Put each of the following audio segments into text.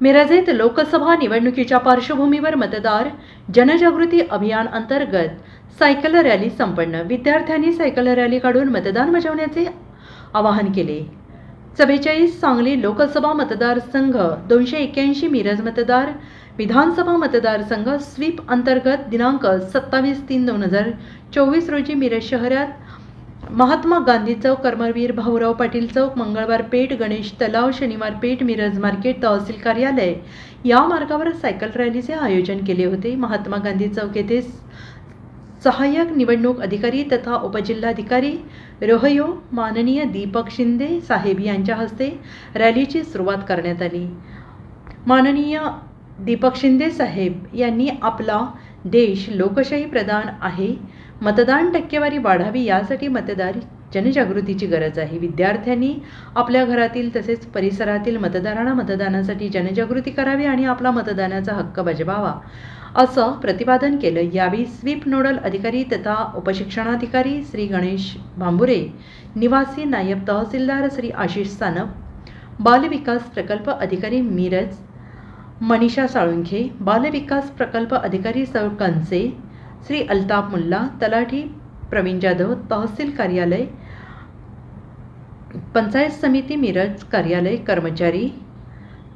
मिरजेत लोकसभा निवडणुकीच्या पार्श्वभूमीवर मतदार जनजागृती अभियान अंतर्गत सायकल रॅली संपन्न. विद्यार्थ्यांनी सायकल रॅली काढून मतदान बजावण्याचे आवाहन केले. चव्वेचाळीस सांगली लोकसभा मतदारसंघ दोनशे एक्क्याऐंशी मिरज मतदार विधानसभा मतदारसंघ स्वीप अंतर्गत दिनांक सत्तावीस तीन दोन हजार चोवीस रोजी मिरज शहरात महात्मा गांधी चौक कर्मवीर भाऊराव पाटील चौक मंगळवार पेठ गणेश तलाव शनिवार पेठ मिरज मार्केट तहसील कार्यालय या मार्गावर सायकल रॅलीचे आयोजन केले होते. महात्मा गांधी चौक येथे सहाय्यक निवडणूक अधिकारी तथा उपजिल्हाधिकारी रोहयो माननीय दीपक शिंदे साहेब यांच्या हस्ते रॅलीची सुरुवात करण्यात आली. माननीय दीपक शिंदे साहेब यांनी आपला देश लोकशाही प्रधान आहे. मतदान टक्केवारी वाढावी यासाठी मतदार जनजागृतीची गरज आहे. विद्यार्थ्यांनी आपल्या घरातील तसेच परिसरातील मतदारांना मतदानासाठी जनजागृती करावी आणि आपला मतदानाचा हक्क बजवावा असं प्रतिपादन केलं. यावेळी स्वीप नोडल अधिकारी तथा उपशिक्षणाधिकारी श्री गणेश भांबुरे निवासी नायब तहसीलदार श्री आशिष सानप बालविकास प्रकल्प अधिकारी मिरज मनीषा साळुंखे बालविकास प्रकल्प अधिकारी सौ कंसे श्री अल्ताफ मुल्ला तलाठी प्रवीण जाधव तहसील कार्यालय पंचायत समिती मिरज कार्यालय कर्मचारी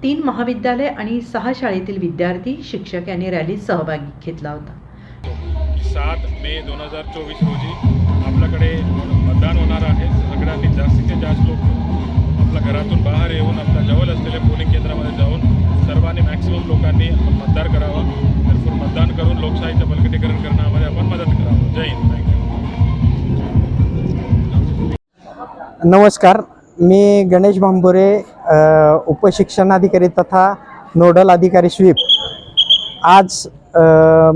तीन महाविद्यालय आणि सहा शाळेतील विद्यार्थी शिक्षक यांनी रॅलीत सहभागी घेतला होता. सात मे दोन हजार चोवीस रोजी आपल्याकडे मतदान होणार आहे. सगळ्यांनी जास्तीत जास्त लोक आपल्या घरातून बाहेर येऊन आपल्या जवळ असलेल्या पोलिंग केंद्रामध्ये जाऊन सर्वांनी मॅक्सिमम लोकांनी मतदान मतदार करावं. मतदान करून लोकशाहीचं बलकटीकरण करण्यामध्ये आपण मदत करावं. जय हिंद. नमस्कार. मी गणेश भांबुरे उपशिक्षणाधिकारी तथा नोडल अधिकारी स्वीप. आज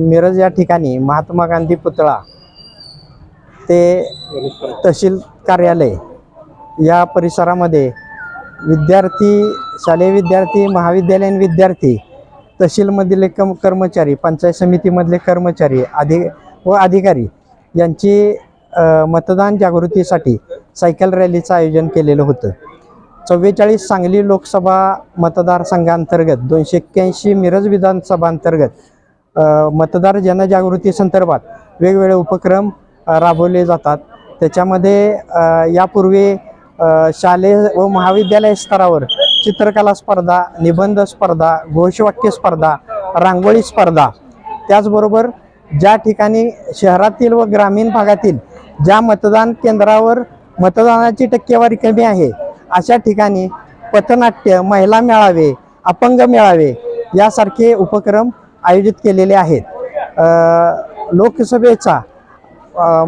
मिरज या ठिकाणी महात्मा गांधी पुतळा ते तहसील कार्यालय या परिसरामध्ये विद्यार्थी शालेय विद्यार्थी महाविद्यालयीन विद्यार्थी तहसीलमधील कम कर्मचारी पंचायत समितीमधले कर्मचारी अधि व अधिकारी यांची मतदान जागृतीसाठी सायकल रॅलीचं आयोजन केलेलं होतं. चव्वेचाळीस सांगली लोकसभा मतदारसंघांतर्गत दोनशे एक्क्याऐंशी मिरज विधानसभांतर्गत मतदार जनजागृती संदर्भात वेगवेगळे उपक्रम राबवले जातात. त्याच्यामध्ये यापूर्वी शालेय व महाविद्यालय स्तरावर चित्रकला स्पर्धा निबंध स्पर्धा घोषवाक्य स्पर्धा रांगोळी स्पर्धा. त्याचबरोबर ज्या ठिकाणी शहरातील व ग्रामीण भागातील ज्या मतदान केंद्रावर मतदानाची टक्केवारी कमी आहे अशा ठिकाणी पथनाट्य महिला मेळावे अपंग मेळावे यासारखे उपक्रम आयोजित केलेले आहेत. लोकसभेचा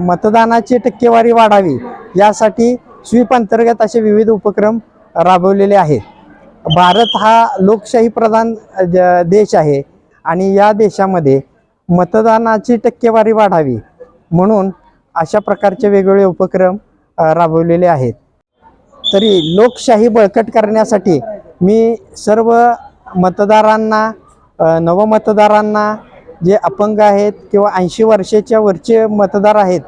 मतदानाची टक्केवारी वाढावी यासाठी स्वीप अंतर्गत असे विविध उपक्रम राबवलेले आहेत. भारत हा लोकशाही प्रधान देश आहे. आणि या देशामध्ये मतदानाची टक्केवारी वाढावी म्हणून अशा प्रकारचे वेगवेगळे उपक्रम राबवलेले आहेत. तरी लोकशाही बळकट करण्यासाठी मी सर्व मतदारांना नवमतदारांना जे अपंग आहेत किंवा ऐंशी वर्षाच्या वरचे मतदार आहेत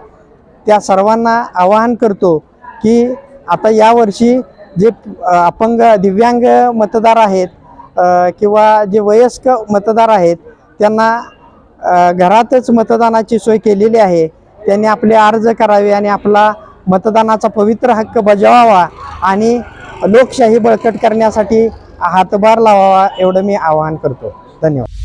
त्या सर्वांना आवाहन करतो की आता यावर्षी जे अपंग दिव्यांग मतदार आहेत किंवा जे वयस्क मतदार आहेत त्यांना घरातच मतदानाची सोय केलेली आहे. त्यांनी आपले अर्ज करावे आणि आपला मतदानाचा पवित्र हक्क बजावावा आणि लोकशाही बळकट करण्यासाठी हातभार लावावा एवढं मी आवाहन करतो. धन्यवाद.